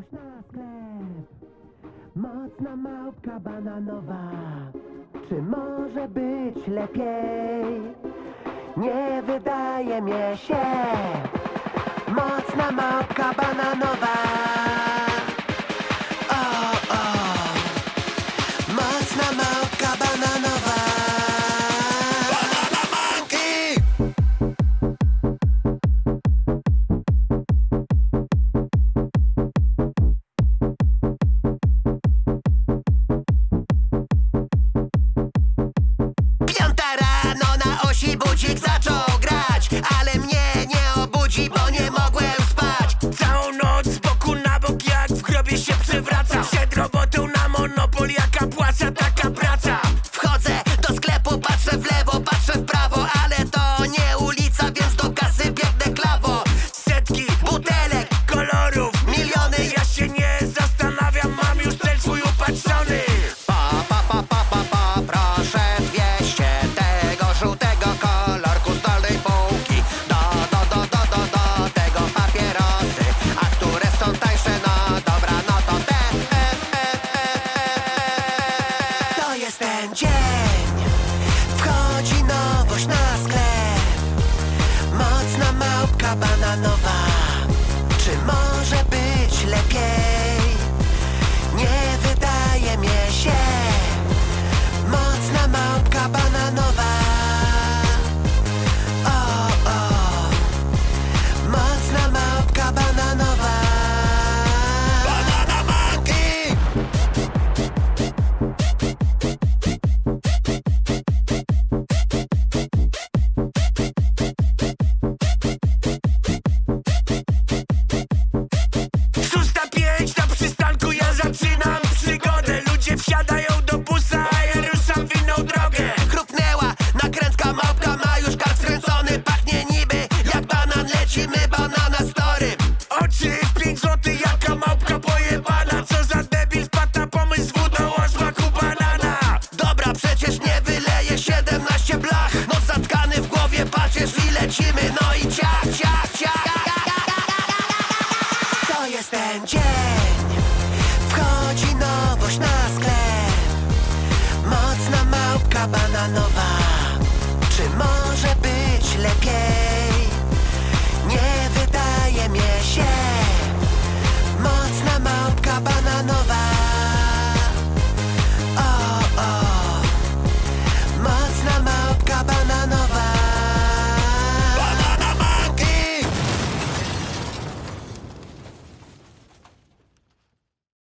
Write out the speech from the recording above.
kogoś na sklep. Mocna małpka bananowa, czy może być lepiej? Nie wydaje mi się, mocna małpka bananowa. dzień. Wchodzi nowość na sklep. Mocna małpka bananowa. ten dzień Wchodzi nowość na sklep. Mocna małpka bananowa.